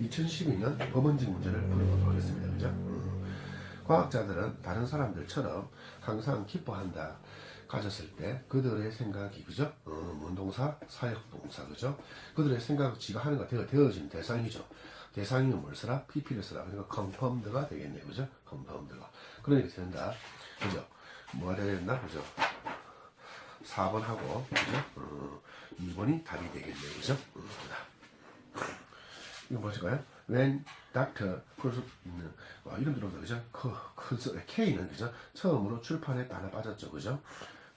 2012년 법원직 문제를 풀어보도록 하겠습니다. 그죠? 음. 과학자들은 다른 사람들처럼 항상 기뻐한다. 가졌을 때 그들의 생각이 그죠? 어, 문동사, 사역동사 그죠? 그들의 생각 지가 하는 거 되어 되어진 대상이죠. 대상이면 뭘 쓰라? PP를 쓰라. 그러니까 confirmed가 되겠네요. 그죠? confirmed가. 그러니까 된다. 그죠? 뭐가 된다? 그죠? 4번 하고 그죠? 어, 2번이 답이 되겠네요. 그죠? 음, 이거 뭐실까요? When Dr. Cruz 음, 와, 이름 들어도 그죠? 크, 크, K는 그죠? 처음으로 출판에 하나 빠졌죠. 그죠?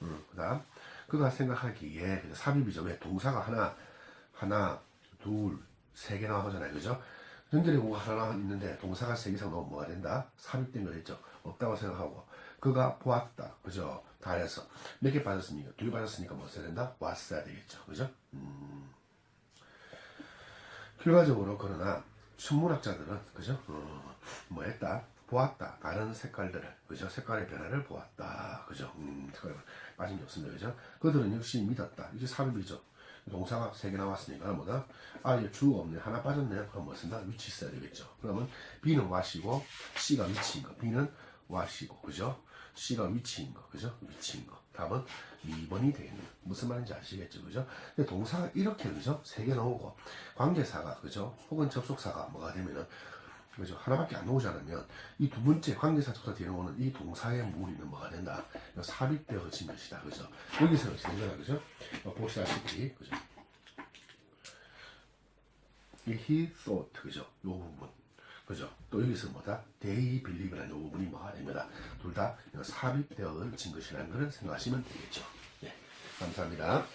음, 그 다음 그가 생각하기에 그죠? 삽입이죠. 왜 동사가 하나 하나 둘세 개 나오잖아요. 그죠? 연결의 구가 하나 있는데 동사가 세 개 이상 나오면 뭐가 된다? 삽입된 거겠죠. 없다고 생각하고 그가 보았다. 그죠? 다 해서 몇 개 빠졌으니까 두 개 빠졌으니까 뭐 써야 된다? 왔어야 되겠죠. 그죠? 결과적으로 그러나 천문학자들은 그죠? 어, 뭐 했다? 보았다. 다른 색깔들을 그죠? 색깔의 변화를 보았다. 그죠? 음, 빠진 게 없습니다. 그죠? 그들은 역시 믿었다. 이게 삽입이죠. 동사가 세 개 나왔으니까 뭐다? 아예 주어가 없네. 하나 빠졌네. 그럼 뭐 쓴다? 위치 써야 되겠죠. 그러면 B는 와시고 C가 위치인 거. B는 와시고 그죠? C가 위치인 거. 그죠? 위치인 거. 답은 2번이 되겠네요. 무슨 말인지 아시겠죠? 그죠? 근데 동사가 이렇게 그죠? 세 개 나오고 관계사가 그죠? 혹은 접속사가 뭐가 되면은 그죠? 하나밖에 안 나오지 않으면 이 두 번째 관계사 접속사 뒤에 오는 이 동사의 무리는 뭐가 된다? 이거 삽입되어 진 것이다. 그죠? 여기서 어떻게 된 거다. 그죠? 어, 보시다시피 그죠? 이 he thought 그죠? 요 부분 그죠? 또 여기서 뭐다? they believe라는 요 부분이 뭐 다 삽입되어 진 것이라는 것을 생각하시면 되겠죠. 네, 감사합니다.